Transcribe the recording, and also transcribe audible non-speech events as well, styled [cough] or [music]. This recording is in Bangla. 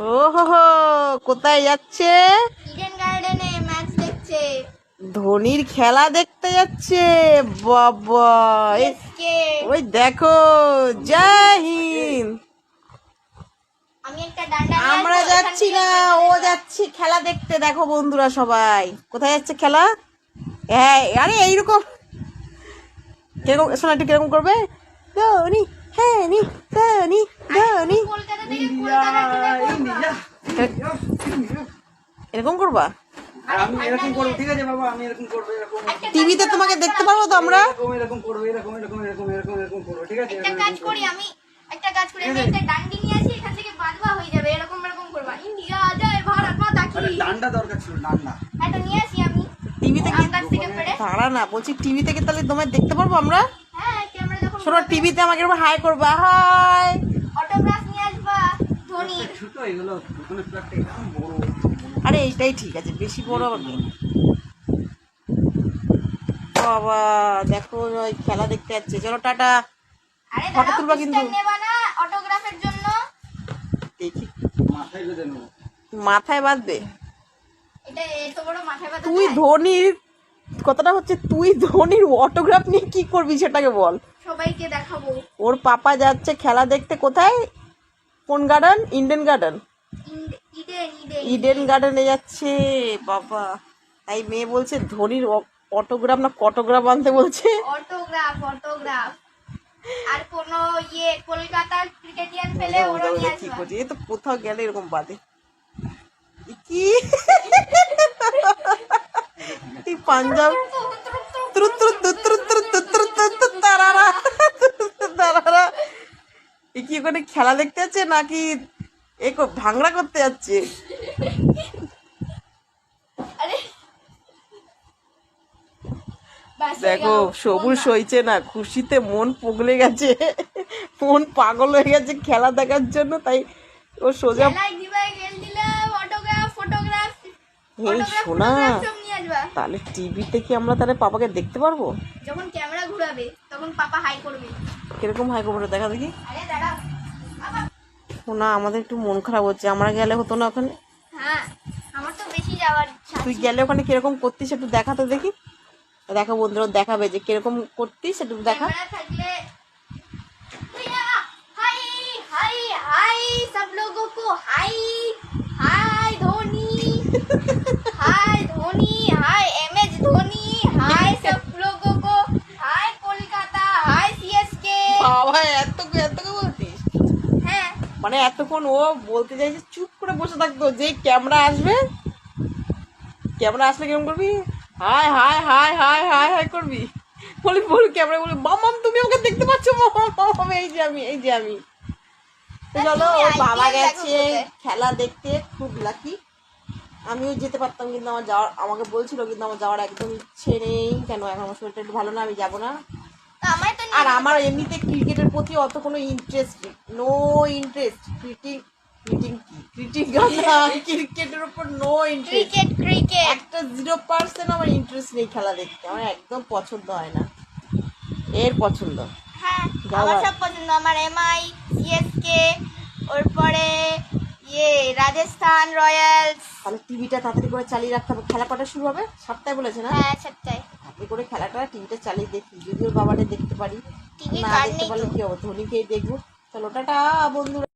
ও হো হো কোথায় যাচ্ছে? ইডেন গার্ডেনে ম্যাচ দেখছে। ধোনির খেলা দেখতে যাচ্ছে বাবা ওই দেখো জয় হিন্দ। আমরা যাচ্ছি না ও যাচ্ছি খেলা দেখতে দেখো বন্ধুরা সবাই। কোথায় যাচ্ছে খেলা? হ্যাঁ আরে এইরকম। কীরকম শোনা একটু কীরকম করবে? ধোনি। হ্যাঁ এরকম করবা আমি এরকম করব? ঠিক আছে বাবা আমি এরকম করব এরকম টিভিতে তোমাকে দেখতে পারব তো আমরা? এরকম এরকম করব এরকম এরকম এরকম এরকম এরকম করব ঠিক আছে একটা কাজ করি আমি একটা কাজ করি আমি একটা ডান্ডি নিয়ে আসি এখান থেকে বাঁধবা হয়ে যাবে এরকম এরকম করবা। ইন্ডিয়া জয় ভারত মাতা কি? ডান্ডা দরকার ছিল ডান্ডা। একটা নিয়ে আসি আমি। টিভি থেকে আকাশ থেকে পেড়ে না বলছি টিভি থেকে তাহলে তোমায় দেখতে পারব আমরা? শোনো টিভিতে আমাকে এরকম হাই করবা হাই অটোগ্রাফ নিয়ে আসবা ধোনির ছোট এগুলো দোকানের প্লাটটা বড়। আরে এইটাই ঠিক আছে বেশি বড় আবার বাবা দেখো ওই খেলা দেখতে যাচ্ছে। চলো টাটা। আরে ফটো তুলবা কিন্তু। পিস্টন নেবা না অটোগ্রাফের জন্য। দেখি। মাথায় বেঁধে নেব। মাথায় বাঁধবে? এটা এত বড় মাথায় ব্যথা তুই? ধোনির কথাটা হচ্ছে তুই ধোনির অটোগ্রাফ নিয়ে কি করবি সেটাকে বল। সবাইকে দেখাবো। ওর পাপা যাচ্ছে খেলা দেখতে কোথায়? কোন গার্ডেন ইন্ডেন গার্ডেন ইডেন গার্ডেনে যাচ্ছে বাবা। তাই মেয়ে বলছে ধোনির অটোগ্রাফ না কটোগ্রাফ আনতে বলছে? অটোগ্রাফ অটোগ্রাফ আর কোন ইয়ে কলকাতার ক্রিকেটিয়ান পেলে ওরা নিয়ে কি আসবা। করছে এ তো কোথাও গেলে এরকম বাদে। কি? [laughs] এই পাঞ্জাব ওখানে খেলা দেখতে যাচ্ছে নাকি এ ভাংড়া করতে যাচ্ছে? দেখো সবুজ সইছে না খুশিতে মন পগলে গেছে মন পাগল হয়ে গেছে খেলা দেখার জন্য তাই ও সোজা এই আসবা। তাহলে টিভিতে কি আমরা তাহলে পাপাকে দেখতে পারব? যখন ক্যামেরা ঘুরাবে তখন পাপা হাই করবে। কীরকম হাই খবরটা দেখা দেখি। আরে দাঁড়াও। দেখো না আমাদের একটু মন খারাপ হচ্ছে। আমরা গেলে হতো না ওখানে? তুই গেলে ওখানে কীরকম করতিস একটু দেখাতে দেখি? দেখা বন্ধুরা দেখাবে যে কীরকম করতিস একটু দেখা। হাই হাই হাই সব হাই। মানে এতক্ষণ ও বলতে চাইছে চুপ করে বসে থাকতো যে ক্যামেরা আসবে ক্যামেরা আসলে কেমন করবি? Hi hi hi hi hi hi করবি? বলি বলি ক্যামেরা বলি মামাম তুমি ওকে দেখতে পাচ্ছ? মামাম এই যে আমি এই যে আমি। চলো ওর বাবা গেছে খেলা দেখতে খুব লাকি আমিও যেতে পারতাম কিন্তু আমার যাওয়ার আমাকে বলছিল কিন্তু আমার যাওয়ার একদম ইচ্ছে নেই। কেন এখন আমার শরীরটা একটু ভালো না আমি যাব না। আর আমার এমনিতে ক্রিকেটের প্রতি অত কোনো ইন্টারেস্ট নেই। নো ইন্টারেস্ট ক্রিটিং ক্রিটিং কি? ক্রিটিং ক্রিকেটের উপর নো ইন্টারেস্ট ক্রিকেট ক্রিকেট একটা জিরো পার্সেন্ট আমার ইন্টারেস্ট নেই খেলা দেখতে। আমার একদম পছন্দ হয় না। এর পছন্দ। হ্যাঁ আমার সব পছন্দ। আমার এমআই সিএসকে ওরপরে ইয়ে রাজস্থান রয়্যালস। তাহলে টিভিটা তাড়াতাড়ি করে চালিয়ে রাখতে হবে। খেলা কটা শুরু হবে? সাতটায় বলেছে না? হ্যাঁ সবটাই তাড়াতাড়ি করে খেলাটা টিভিটা চালিয়ে দেখি যদি ওর বাবাটা দেখতে পারি না দেখতে পারলে কি হবে? ধোনিকেই দেখব। চলো টাটা বন্ধুরা।